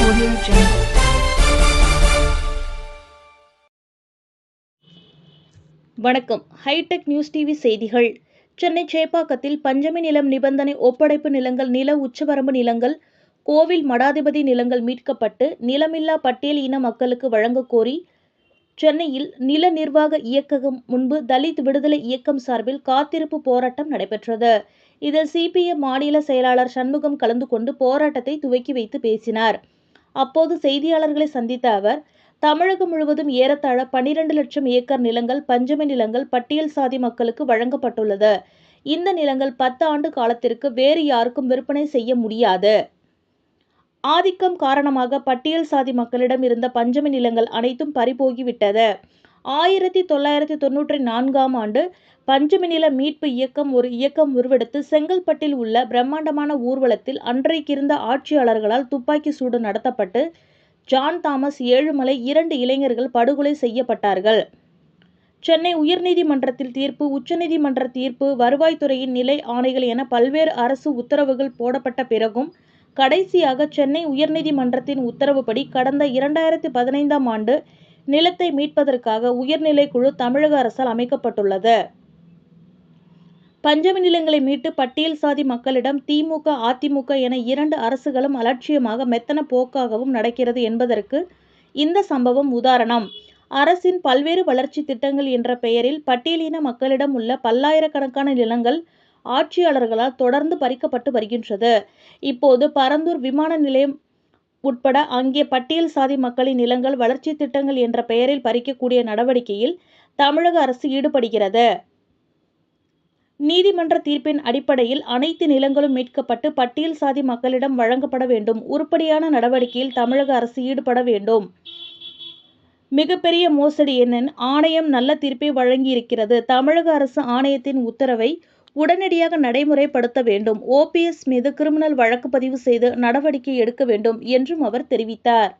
Audio Jungle. வணக்கம் hitech news TV செய்திகள். சென்னை சேப்பாக்கத்தில் பஞ்சமி நிலம் நிபந்தனை ஒப்படைப்பு நிலங்கள் நில உச்சவரம்பு நிலங்கள் கோவில் மடாதிபதி நிலங்கள் மீட்கப்பட்டு நிலமில்லா பட்டியல் இன மக்களுக்கு வழங்கக் கோரி சென்னையில் நில நிர்வாக இயக்ககம் முன்பு தலித் விடுதலை இயக்கம் சார்பில் காத்திருப்பு போராட்டம் நடைபெற்றது. இதில் சிபிஎம் மாநில செயலாளர் சண்முகம் கலந்து கொண்டு போராட்டத்தை துவக்கி வைத்து பேசினார். அப்போது செய்தியாளர்களை சந்தித்த அவர் தமிழகம் முழுவதும் ஏறத்தாழ பனிரெண்டு லட்சம் ஏக்கர் நிலங்கள் பஞ்சமி நிலங்கள் பட்டியல் சாதி மக்களுக்கு வழங்கப்பட்டுள்ளது. இந்த நிலங்கள் பத்து ஆண்டு காலத்திற்கு வேறு யாருக்கும் விற்பனை செய்ய முடியாது. ஆதிக்கம் காரணமாக பட்டியல் சாதி மக்களிடம் இருந்த பஞ்சமி நிலங்கள் அனைத்தும் பறிபோகிவிட்டது. ஆயிரத்தி தொள்ளாயிரத்தி தொன்னூற்றி நான்காம் ஆண்டு பஞ்சமி நில மீட்பு இயக்கம் ஒரு இயக்கம் உருவெடுத்து செங்கல்பட்டில் உள்ள பிரம்மாண்டமான ஊர்வலத்தில் அன்றைக்கிருந்த ஆட்சியாளர்களால் துப்பாக்கி சூடு நடத்தப்பட்டு ஜான் தாமஸ் ஏழுமலை இரண்டு இளைஞர்கள் படுகொலை செய்யப்பட்டார்கள். சென்னை உயர்நீதிமன்றத்தில் தீர்ப்பு உச்சநீதிமன்ற தீர்ப்பு வருவாய்த்துறையின் நிலை ஆணைகள் என பல்வேறு அரசு உத்தரவுகள் போடப்பட்ட பிறகும் கடைசியாக சென்னை உயர்நீதிமன்றத்தின் உத்தரவுப்படி கடந்த இரண்டாயிரத்தி பதினைந்தாம் ஆண்டு நிலத்தை மீட்பதற்காக உயர்நிலைக்குழு தமிழக அரசால் அமைக்கப்பட்டுள்ளது. பஞ்சமி நிலங்களை மீட்டு பட்டியல் சாதி மக்களிடம் திமுக அதிமுக என இரண்டு அரசுகளும் அலட்சியமாக மெத்தன போக்காகவும் நடக்கிறது என்பதற்கு இந்த சம்பவம் உதாரணம். அரசின் பல்வேறு வளர்ச்சி திட்டங்கள் என்ற பெயரில் பட்டியலின மக்களிடம் உள்ள பல்லாயிரக்கணக்கான நிலங்கள் ஆட்சியாளர்களால் தொடர்ந்து பறிக்கப்பட்டு வருகின்றது. இப்போது பரந்தூர் விமான நிலையம் உட்பட அங்கே பட்டியல் சாதி மக்களின் நிலங்கள் வளர்ச்சி திட்டங்கள் என்ற பெயரில் பறிக்கக்கூடிய நடவடிக்கையில் தமிழக அரசு ஈடுபடுகிறது. நீதிமன்ற தீர்ப்பின் அடிப்படையில் அனைத்து நிலங்களும் மீட்கப்பட்டு பட்டியல் சாதி மக்களிடம் வழங்கப்பட வேண்டும். உருப்படியான நடவடிக்கையில் தமிழக அரசு ஈடுபட வேண்டும். மிகப்பெரிய மோசடி என்ன ஆணையம் நல்ல தீர்ப்பை வழங்கியிருக்கிறது. தமிழக அரசு ஆணையத்தின் உத்தரவை உடனடியாக நடைமுறைப்படுத்த வேண்டும். ஓபிஎஸ் மீது கிரிமினல் வழக்கு பதிவு செய்து நடவடிக்கை எடுக்க வேண்டும் என்றும் அவர் தெரிவித்தார்.